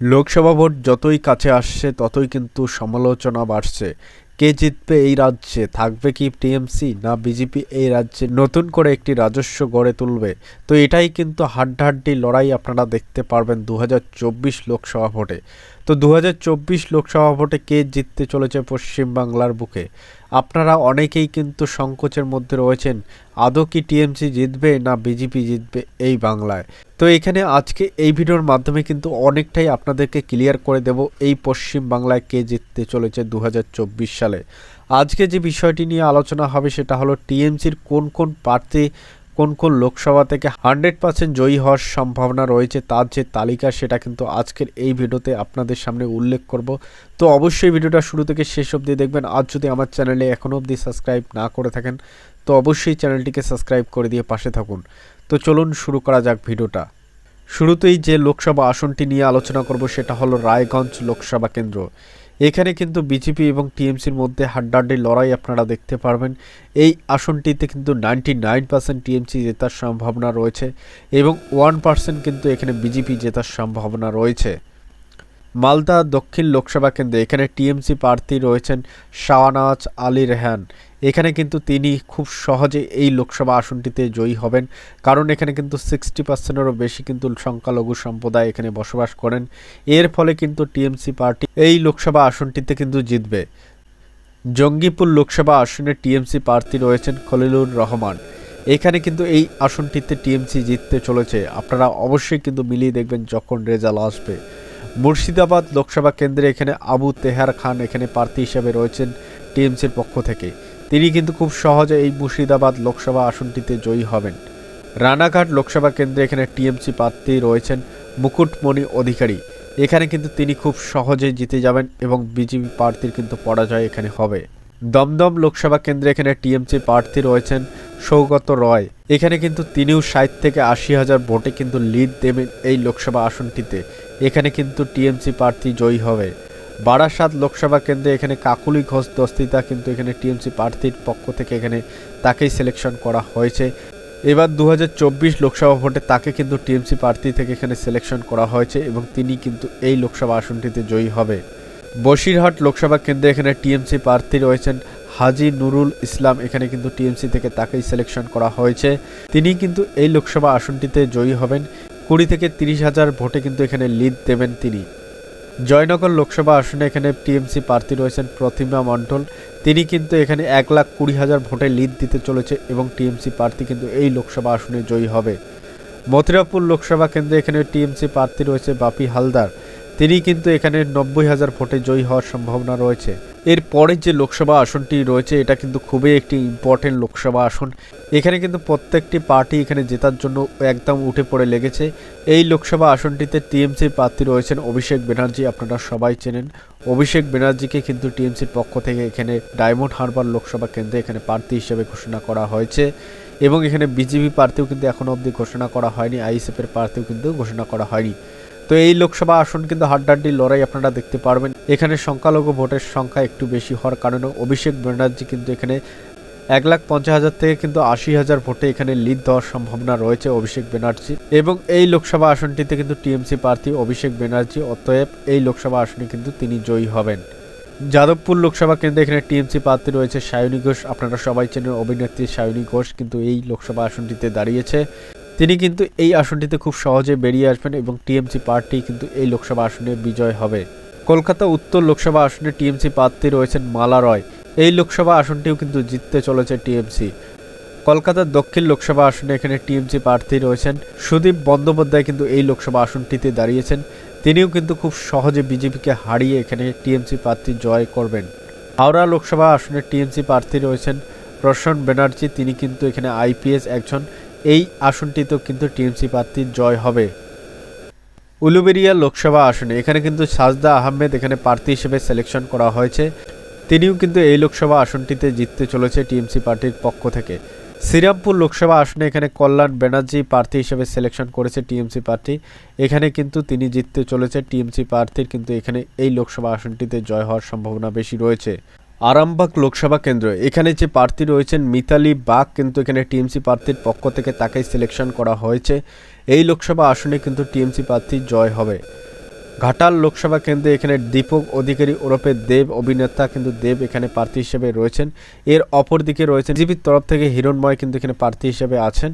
Lok Sabha vote যতই কাছে আসছে, ততই কিন্তু সমালোচনা বাড়ছে। কে জিতবে এই রাজ্যে? থাকবে কি টিএমসি না বিজেপি এই রাজ্যে? নতুন করে একটি রাজস্ব গড়ে তুলবে। তো এটাই কিন্তু হাড্ডাহাড্ডি লড়াই আপনারা দেখতে পারবেন দু হাজার চব্বিশ লোকসভা ভোটে। তো দু হাজার চব্বিশ লোকসভা ভোটে কে জিততে চলেছে পশ্চিমবাংলার বুকে? আপনারা অনেকেই কিন্তু সংকোচের মধ্যে রয়েছেন। আদৌ কি টিএমসি জিতবে না বিজেপি জিতবে এই বাংলায়? তো এখানে আজকে এই ভিডিওর মাধ্যমে কিন্তু অনেকটাই আপনাদেরকে ক্লিয়ার করে দেব এই পশ্চিম বাংলায় কে জিততে চলেছে দু হাজার চব্বিশ সালে। আজকে যে বিষয়টি নিয়ে আলোচনা হবে সেটা হলো টিএমসির কোন কোন প্রার্থী কোন কোন লোকসভা থেকে হান্ড্রেড পার্সেন্ট জয়ী হওয়ার সম্ভাবনা রয়েছে তার যে তালিকা, সেটা কিন্তু আজকের এই ভিডিওতে আপনাদের সামনে উল্লেখ করব। তো অবশ্যই ভিডিওটা শুরু থেকে শেষ অবধি দেখবেন। আজ যদি আমার চ্যানেলে এখনও অবধি সাবস্ক্রাইব না করে থাকেন, তো অবশ্যই চ্যানেলটিকে সাবস্ক্রাইব করে দিয়ে পাশে থাকুন। তো চলুন শুরু করা যাক ভিডিওটা। শুরুতেই যে লোকসভা আসনটি নিয়ে আলোচনা করব, সেটা হলো রায়গঞ্জ লোকসভা কেন্দ্র। এখানে কিন্তু বিজেপি এবং টিএমসির মধ্যে হাড্ডাহাড্ডি লড়াই আপনারা দেখতে পারবেন। এই আসনটিতে কিন্তু নাইনটি নাইন পার্সেন্ট টিএমসি জেতার সম্ভাবনা রয়েছে এবং ওয়ান পার্সেন্ট কিন্তু এখানে বিজেপি জেতার সম্ভাবনা রয়েছে। মালদা দক্ষিণ লোকসভা কেন্দ্রে এখানে টিএমসি প্রার্থী রয়েছেন শাহনাজ আলী রেহান। এখানে কিন্তু তিনি খুব সহজে এই লোকসভা আসনটিতে জয়ী হবেন। কারণ এখানে কিন্তু সিক্সটি পার্সেন্টেরও বেশি কিন্তু সংখ্যালঘু সম্প্রদায় এখানে বসবাস করেন। এর ফলে কিন্তু টিএমসি পার্টি এই লোকসভা আসনটিতে কিন্তু জিতবে। জঙ্গিপুর লোকসভা আসনে টিএমসি প্রার্থী রয়েছেন খলিলুর রহমান। এখানে কিন্তু এই আসনটিতে টিএমসি জিততে চলেছে। আপনারা অবশ্যই কিন্তু মিলিয়ে দেখবেন যখন রেজাল্ট আসবে। মুর্শিদাবাদ লোকসভা কেন্দ্রে এখানে আবু তেহার খান এখানে প্রার্থী হিসেবে রয়েছেন টিএমসির পক্ষ থেকে। তিনি কিন্তু খুব সহজে এই মুর্শিদাবাদ লোকসভা আসনটিতে জয়ী হবেন। রানাঘাট লোকসভা কেন্দ্রে এখানে টিএমসি প্রার্থী রয়েছেন মুকুটমণি অধিকারী। এখানে কিন্তু তিনি খুব সহজেই জিতে যাবেন এবং বিজেপি প্রার্থীর কিন্তু পরাজয় এখানে হবে। দমদম লোকসভা কেন্দ্রে এখানে টিএমসি প্রার্থী রয়েছেন সৌগত রয়। এখানে কিন্তু তিনিও ষাট থেকে আশি হাজার ভোটে কিন্তু লিড দেবেন এই লোকসভা আসনটিতে। এখানে কিন্তু টিএমসি প্রার্থী জয়ী হবে। বারাসাত লোকসভা কেন্দ্রে এখানে কাকুলি ঘোষ দস্তিতা, কিন্তু এখানে টিএমসি প্রার্থীর পক্ষ থেকে এখানে তাকেই সিলেকশন করা হয়েছে। এবার দু হাজার চব্বিশ লোকসভা ভোটে তাকে কিন্তু টিএমসি প্রার্থী থেকে এখানে সিলেকশন করা হয়েছে এবং তিনি কিন্তু এই লোকসভা আসনটিতে জয়ী হবে। বসিরহাট লোকসভা কেন্দ্রে এখানে টিএমসি প্রার্থী রয়েছেন হাজি নুরুল ইসলাম, এখানে কিন্তু টিএমসি থেকে তাকেই সিলেকশন করা হয়েছে। তিনি কিন্তু এই লোকসভা আসনটিতে জয়ী হবেন। কুড়ি থেকে তিরিশ হাজার ভোটে কিন্তু এখানে লিড দেবেন তিনি। জয়নগর লোকসভা আসনে এখানে টিএমসি প্রার্থী রয়েছেন প্রতিমা মণ্ডল। তিনি কিন্তু এখানে এক লাখ কুড়ি হাজার ভোটে লিড দিতে চলেছে এবং টিএমসি প্রার্থী কিন্তু এই লোকসভা আসনে জয়ী হবে। মথিরাপুর লোকসভা কেন্দ্রে এখানে টিএমসি প্রার্থী রয়েছে বাপি হালদার। তিনি কিন্তু এখানে নব্বই হাজার ভোটে জয়ী হওয়ার সম্ভাবনা রয়েছে। এর পরের যে লোকসভা আসনটি রয়েছে, এটা কিন্তু খুবই একটি ইম্পর্টেন্ট লোকসভা আসন। এখানে কিন্তু প্রত্যেকটি পার্টি এখানে জেতার জন্য একদম উঠে পড়ে লেগেছে। এই লোকসভা আসনটিতে টিএমসির প্রার্থী রয়েছেন অভিষেক ব্যানার্জি, আপনারা সবাই চেনেন। অভিষেক ব্যানার্জিকে কিন্তু টিএমসির পক্ষ থেকে এখানে ডায়মন্ড হারবার লোকসভা কেন্দ্রে এখানে প্রার্থী হিসেবে ঘোষণা করা হয়েছে। এবং এখানে বিজেপি প্রার্থীও কিন্তু এখনও অবধি ঘোষণা করা হয়নি আইএসএফের প্রার্থীও কিন্তু ঘোষণা করা হয়নি। তো এই লোকসভা আসন কিন্তু হাড্ডাহাড্ডি লড়াই আপনারা দেখতে পারবেন। এখানে সংখ্যালঘু ভোটের সংখ্যা একটু বেশি হওয়ার কারণে অভিষেক ব্যানার্জি কিন্তু এখানে এক লাখ পঞ্চাশ হাজার থেকে কিন্তু আশি হাজার ভোটে এখানে লিড দেওয়ার সম্ভাবনা রয়েছে অভিষেক ব্যানার্জি। এবং এই লোকসভা আসনটিতে কিন্তু টিএমসি প্রার্থী অভিষেক ব্যানার্জি অতএব এই লোকসভা আসনে কিন্তু তিনি জয়ী হবেন। যাদবপুর লোকসভা কেন্দ্রে এখানে টিএমসি প্রার্থী রয়েছে সায়নী ঘোষ। আপনারা সবাই চেনেন অভিনেত্রী সায়নী ঘোষ কিন্তু এই লোকসভা আসনটিতে দাঁড়িয়েছে। তিনি কিন্তু এই আসনটিতে খুব সহজে বেরিয়ে আসবেন এবং টিএমসি পার্টি কিন্তু এই লোকসভা আসনে বিজয় হবে। কলকাতা উত্তর লোকসভা আসনে টিএমসি প্রার্থী রয়েছেন মালা রয়। এই লোকসভা আসনটিও কিন্তু জিততে চলেছে টিএমসি। কলকাতার দক্ষিণ লোকসভা আসনে এখানে টিএমসি প্রার্থী রয়েছেন সুদীপ বন্দ্যোপাধ্যায় কিন্তু এই লোকসভা আসনটিতে দাঁড়িয়েছেন। তিনিও কিন্তু খুব সহজে বিজেপিকে হারিয়ে এখানে টিএমসি প্রার্থী জয় করবেন। হাওড়া লোকসভা আসনে টিএমসি প্রার্থী রয়েছেন প্রসন্ন ব্যানার্জি। তিনি কিন্তু এখানে আইপিএস একজন। এই আসনটিতেও কিন্তু টিএমসি প্রার্থীর জয় হবে। উলুবেরিয়া লোকসভা আসনে এখানে কিন্তু সাজদা আহমেদ এখানে প্রার্থী হিসেবে সিলেকশন করা হয়েছে। তিনিও কিন্তু এই লোকসভা আসনটিতে জিততে চলেছে টিএমসি পার্টির পক্ষ থেকে। শ্রীরামপুর লোকসভা আসনে এখানে কল্যাণ ব্যানার্জি প্রার্থী হিসেবে সিলেকশন করেছে টিএমসি পার্টি। এখানে কিন্তু তিনি জিততে চলেছে টিএমসি প্রার্থীর কিন্তু এখানে এই লোকসভা আসনটিতে জয় হওয়ার সম্ভাবনা বেশি রয়েছে। আরামবাগ লোকসভা কেন্দ্র। এখানে যে প্রার্থী রয়েছেন মিতালি বাগ কিন্তু এখানে টিএমসি প্রার্থীর পক্ষ থেকে তাকেই সিলেকশন করা হয়েছে। এই লোকসভা আসনে কিন্তু টিএমসি প্রার্থী জয় হবে। ঘাটাল লোকসভা কেন্দ্রে এখানে দীপক অধিকারী ওরফে দেব, অভিনেতা কিন্তু দেব এখানে প্রার্থী হিসেবে রয়েছেন। এর অপর দিকে রয়েছেন বিজেপির তরফ থেকে হিরণময় কিন্তু এখানে প্রার্থী হিসেবে আছেন।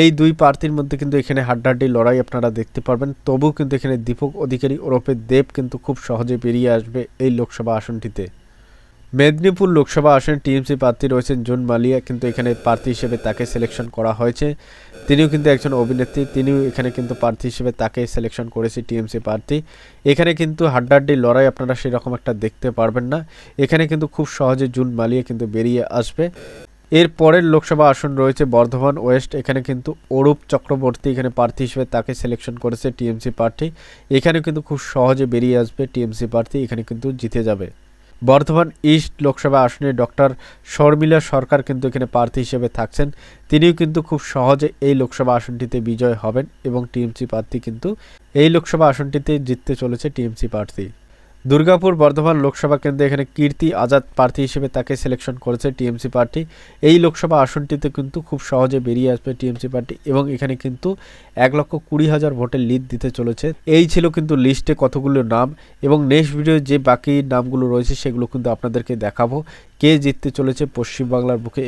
এই দুই প্রার্থীর মধ্যে কিন্তু এখানে হাড্ডাহাড্ডি লড়াই আপনারা দেখতে পারবেন। তবুও কিন্তু এখানে দীপক অধিকারী ওরফে দেব কিন্তু খুব সহজে বেরিয়ে আসবে এই লোকসভা আসনটিতে। মেদিনীপুর লোকসভা আসনে টিএমসি প্রার্থী রয়েছেন জুন মালিয়া, কিন্তু এখানে প্রার্থী হিসেবে তাকে সিলেকশন করা হয়েছে। তিনিও কিন্তু একজন অভিনেত্রী, তিনিও এখানে কিন্তু প্রার্থী হিসেবে তাকে সিলেকশন করেছে টিএমসি প্রার্থী। এখানে কিন্তু হাড্ডাহাড্ডি লড়াই আপনারা সেরকম একটা দেখতে পারবেন না। এখানে কিন্তু খুব সহজে জুন মালিয়া কিন্তু বেরিয়ে আসবে। এর পরের লোকসভা আসন রয়েছে বর্ধমান ওয়েস্ট, এখানে কিন্তু অরূপ চক্রবর্তী এখানে প্রার্থী হিসেবে তাকে সিলেকশন করেছে টিএমসি প্রার্থী। এখানে কিন্তু খুব সহজে বেরিয়ে আসবে টিএমসি প্রার্থী, এখানে কিন্তু জিতে যাবে। বর্ধমান ইস্ট লোকসভা আসনে ডক্টর শর্মিলা সরকার কিন্তু এখানে প্রার্থী হিসেবে থাকছেন। তিনিও কিন্তু খুব সহজে এই লোকসভা আসনটিতে বিজয় হবেন এবং টিএমসি প্রার্থী কিন্তু এই লোকসভা আসনটিতে জিততে চলেছে টিএমসি প্রার্থী। দুর্গাপুর বর্ধমান লোকসভা কেন্দ্রে এখানে কীর্তি আজাদ প্রার্থী হিসেবে তাকে সিলেকশন করেছে টিএমসি পার্টি এই লোকসভা আসনটিতে কিন্তু খুব সহজে বেরিয়ে আসবে টিএমসি পার্টি এবং এখানে কিন্তু এক লক্ষ কুড়ি হাজার ভোটের লিড দিতে চলেছে। এই ছিল কিন্তু লিস্টে কতগুলো নাম এবং নেক্সট ভিডিও যে বাকি নামগুলো রয়েছে সেগুলো কিন্তু আপনাদেরকে দেখাবো। কে জিততে চলেছে পশ্চিমবাংলার বুকে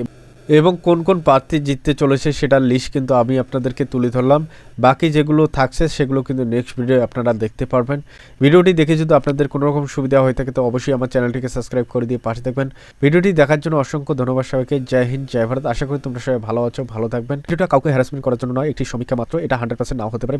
এবং কোন কোন প্রার্থী জিততে চলেছে সেটার লিস্ট কিন্তু আমি আপনাদেরকে তুলে ধরলাম। বাকি যেগুলো থাকছে সেগুলো কিন্তু নেক্সট ভিডিও আপনারা দেখতে পারবেন। ভিডিওটি দেখে যদি আপনাদের কোনো রকম সুবিধা হয়ে থাকে, তো অবশ্যই আমার চ্যানেলটিকে সাবস্ক্রাইব করে দিয়ে পাশে থাকবেন। ভিডিওটি দেখার জন্য অসংখ্য ধন্যবাদ সবাইকে। জয় হিন্দ, জয় ভারত। আশা করি তোমরা সবাই ভালো আছো, ভালো থাকবেন। ভিডিওটা কাউকে হ্যারাসমেন্ট করার জন্য নয়, একটি সমীক্ষা মাত্র। এটা হান্ড্রেড পার্সেন্ট নাও হতে পারে।